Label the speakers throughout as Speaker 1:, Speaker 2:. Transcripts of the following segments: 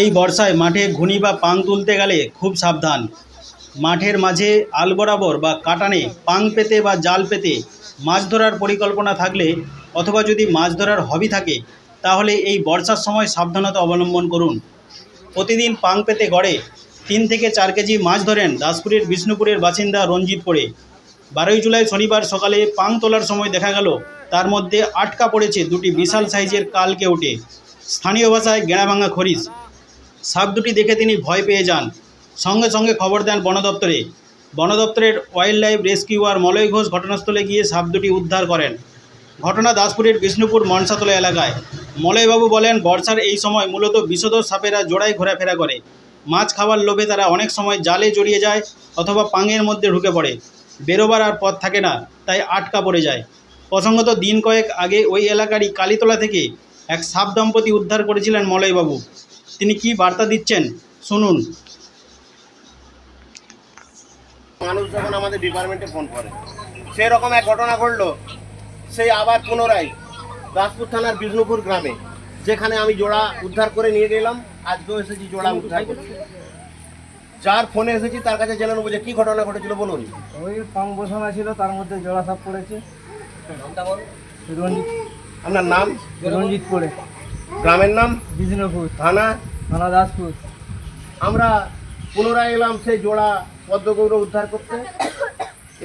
Speaker 1: এই বর্ষায় মাঠে ঘুনি বা পাং তুলতে গেলে খুব সাবধান। মাঠের মাঝে আল বরাবর বা কাটানে পাং পেতে বা জাল পেতে মাছ ধরার পরিকল্পনা থাকলে অথবা যদি মাছ ধরার হবি থাকে, তাহলে এই বর্ষার সময় সাবধানতা অবলম্বন করুন। প্রতিদিন পাং পেতে গড়ে তিন থেকে চার কেজি মাছ ধরেন দাসপুরের বিষ্ণুপুরের বাসিন্দা রঞ্জিত পড়ে। বারোই জুলাই শনিবার সকালে পাং তোলার সময় দেখা গেল, তার মধ্যে আটকা পড়েছে দুটি বিশাল সাইজের কালকে কেউটে স্থানীয় ভাষায় গেঁড়াভাঙা খরিস সাপ দুটি দেখে তিনি ভয় পেয়ে যান। সঙ্গে সঙ্গে খবর দেন বন দপ্তরে বন দপ্তরের wild life rescuer Malay Ghosh ঘটনাস্থলে গিয়ে সাপ দুটি উদ্ধার করেন। ঘটনা দাসপুরের বিষ্ণুপুর মনসাতলা এলাকায়। মলয়বাবু বলেন, বর্ষার এই সময় মূলত বিষধর সাপেরা জোড়ায় ঘোরাফেরা করে। মাছ খাওয়ার লোভে তারা অনেক সময় জালে জড়িয়ে যায় অথবা পাঙের মধ্যে ঢুকে পড়ে। বেরোবার আর পথ থাকে না, তাই আটকা পড়ে যায়। প্রসঙ্গত দিন কয়েক আগে ওই এলাকারই কালীতলা থেকে এক সাপ দম্পতি উদ্ধার করেছিলেন মলয়বাবু। তিনি কি বার্তা দিচ্ছেন? শুনুন।
Speaker 2: মানুষ যখন আমাদের ডিপার্টমেন্টে ফোন করে সেই রকম এক ঘটনা ঘটলো সেই আবার পুনরায় দাসপুর থানার বিষ্ণুপুর গ্রামে যেখানে আমি জোড়া উদ্ধার করে নিয়ে গেলাম আজকেও এসেছি জোড়া উদ্ধার করতে যার ফোনে এসেছি তার কাছে জেনে নেব যে কী ঘটনা ঘটেছিল বলুন।
Speaker 3: ওই পাং বসানো ছিল তার মধ্যে জোড়া সাপ পড়েছে। রঞ্জিত।
Speaker 2: আপনার নাম?
Speaker 3: রঞ্জিত পড়ে।
Speaker 2: গ্রামের নাম?
Speaker 3: বিষ্ণুপুর।
Speaker 2: থানা?
Speaker 3: থানা দাসপুর।
Speaker 2: আমরা পুনরায় এলাম সেই জোড়া পদ্মগৌর উদ্ধার করতে।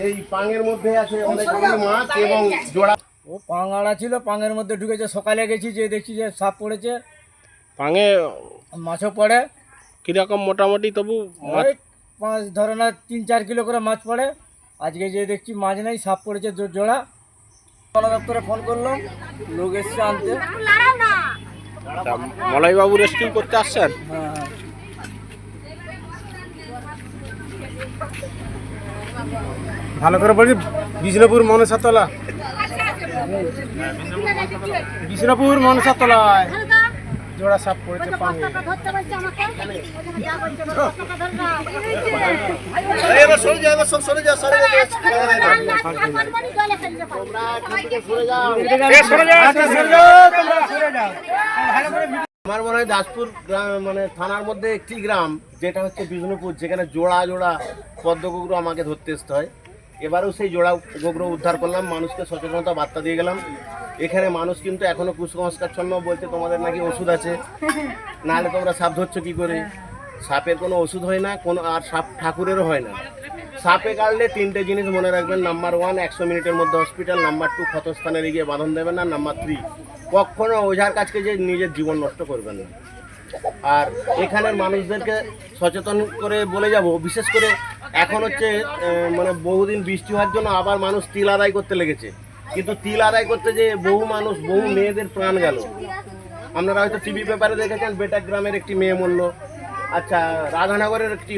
Speaker 2: এই পাঙের মধ্যে আছে অনেকগুলো মাছ এবং জোড়া।
Speaker 3: ও পাং আড়া ছিল পাঙের মধ্যে ঢুকেছে। সকালে গেছি যে দেখছি যে সাপ পড়েছে।
Speaker 2: পাঙে
Speaker 3: মাছও পড়ে।
Speaker 2: কীরকম মোটামুটি তবু
Speaker 3: ওই পাঁচ ধরে না তিন চার কিলো করে মাছ পড়ে। আজকে যে দেখছি মাছ নেই সাপ পড়েছে জোড়া। বন দপ্তরে ফোন করলাম লোক এসছে আনতে।
Speaker 2: মলয়বাবু রেস্কিউ করতে আসছেন?
Speaker 3: হ্যাঁ হ্যাঁ
Speaker 4: ভালো করে বলছি বিষ্ণুপুর মনসাতলা। বিষ্ণুপুর মনসাতলায়। জোড়া সাপ পড়েছে পানি।
Speaker 5: ধরতে বলছে আমাকে। যা বলছে টাকা ধর না
Speaker 2: এবার সরে যাও এবার সব সরে যাও। সরে যাও
Speaker 5: জলে ফেলতে পারবে
Speaker 2: সরে যাও
Speaker 4: সরে যাও, তোমরা সরে যাও।
Speaker 2: আমার মনে হয় দাসপুর গ্রাম- মানে থানার মধ্যে একটি গ্রাম যেটা হচ্ছে বিষ্ণুপুর যেখানে জোড়া জোড়া পদ্ম কুকুর আমাকে ধরতে আসতে হয়। এবারেও সেই জোড়া কুকুর উদ্ধার করলাম, মানুষকে সচেতনতা বার্তা দিয়ে গেলাম। এখানে মানুষ কিন্তু এখনও কুসংস্কারচ্ছন্ন বলছে তোমাদের নাকি ওষুধ আছে। নাহলে তোমরা সাপ ধরছো কী করে? সাপের কোনো ওষুধ হয় না, কোনো আর সাপ ঠাকুরেরও হয় না। সাপে কাটলে তিনটে জিনিস মনে রাখবেন, নাম্বার ওয়ান, একশো মিনিটের মধ্যে হসপিটাল, নাম্বার টু, ক্ষতস্থানে গিয়ে বাঁধন দেবেন না নাম্বার থ্রি, কখনো ওঝার কাছকে যে নিজের জীবন নষ্ট করবেন না। আর এখানের মানুষদেরকে সচেতন করে বলে যাব। বিশেষ করে এখন হচ্ছে মানে বহুদিন বৃষ্টি হওয়ার জন্য আবার মানুষ তিল আদায় করতে লেগেছে। কিন্তু তিল আদায় করতে যে বহু মানুষ বহু মেয়েদের প্রাণ গেল। আপনারা হয়তো টিভি পেপারে দেখেছেন বেটা গ্রামের একটি মেয়ে মরল। আচ্ছা রাধানগরের একটি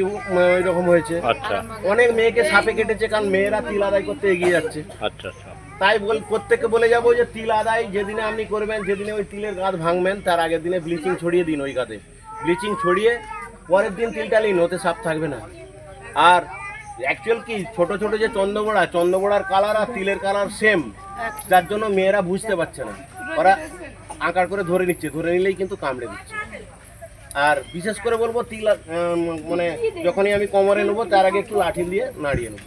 Speaker 2: এরকম হয়েছে।
Speaker 6: আচ্ছা।
Speaker 2: অনেক মেয়েকে সাপে কেটেছে কারণ মেয়েরা তিল আদায় করতে এগিয়ে যাচ্ছে।
Speaker 6: আচ্ছা আচ্ছা।
Speaker 2: তাই বল, প্রত্যেককে বলে যাব যে তিল আদায়, যেদিনে আপনি করবেন, যেদিনে ওই তিলের গাছ ভাঙবেন, তার আগের দিনে ব্লিচিং ছড়িয়ে দিন ওই গাছে। ব্লিচিং ছড়িয়ে পরের দিন তিলটা নিন, ওতে সাপ থাকবে না। আর অ্যাকচুয়াল কি, ছোট ছোট যে চন্দ্রবড়া চন্দ্রবড়ার কালার আর তিলের কালার সেম যার জন্য মেয়েরা বুঝতে পারছে না। ওরা আঁকার করে ধরে নিচ্ছে, ধরে নিলেই কিন্তু কামড়ে দিচ্ছে। আর বিশেষ করে বলব তিল মানে যখনই আমি কোমরে নেব, তার আগে একটু লাঠি দিয়ে নাড়িয়ে নেব।